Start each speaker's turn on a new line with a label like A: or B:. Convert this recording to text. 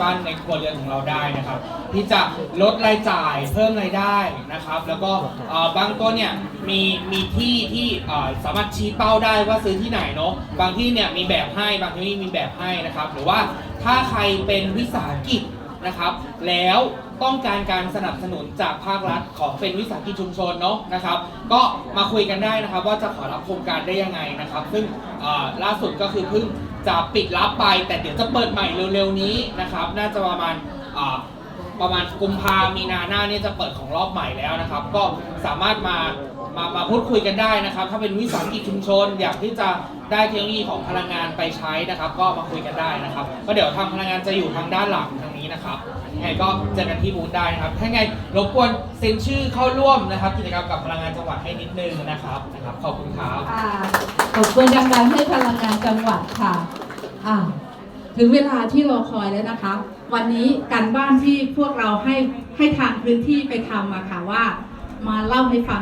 A: บ้านในครัวเรือนของเราได้นะครับ ที่จะลดรายจ่ายเพิ่มรายได้นะครับ แล้วก็เอ่อบางตัวเนี่ยมีมีที่ที่เอ่อสามารถชี้เป้าได้ว่าซื้อที่ไหนเนาะบางที่เนี่ยมีแบบให้บางที่มีแบบให้นะครับ หรือว่าถ้าใครเป็นวิสาหกิจนะครับ แล้วต้องการการสนับสนุนจากภาครัฐของเป็นวิสาหกิจชุมชนเนาะนะครับ ก็มาคุยกันได้นะครับ ว่าจะขอรับโครงการได้ยังไงนะครับ ซึ่งเอ่อล่าสุดก็คือเพิ่ง จะปิดรับไปแต่เดี๋ยวจะเปิดใหม่เร็วๆนี้นะครับ น่าจะประมาณประมาณกุมภามีนาหน้าเนี่ยจะเปิดของรอบใหม่แล้วนะครับ ก็สามารถมามามาพูดคุยกันได้นะครับ ถ้าเป็นวิสาหกิจชุมชน อยากที่จะได้เทคโนโลยีของพลังงานไปใช้นะครับ ก็มาคุยกันได้นะครับ ก็เดี๋ยวทางพลังงานจะอยู่ทางด้านหลังทางนี้นะครับยังไงก็เจอกันที่บูธได้นะครับถ้าไงรบกวนเซ็นชื่อเข้าร่วมนะครับ กิจกรรมกับพลังงานจังหวัดให้นิดนึงนะครับนะครับ ขอบคุณครับ
B: ขอบคุณดังๆให้พลังงานจังหวัดค่ะอ่าถึงเวลาที่รอคอยแล้วนะคะ วันนี้การบ้านที่พวกเราให้ให้ทางพื้นที่ไปทำมาค่ะว่า มาเล่าให้ฟัง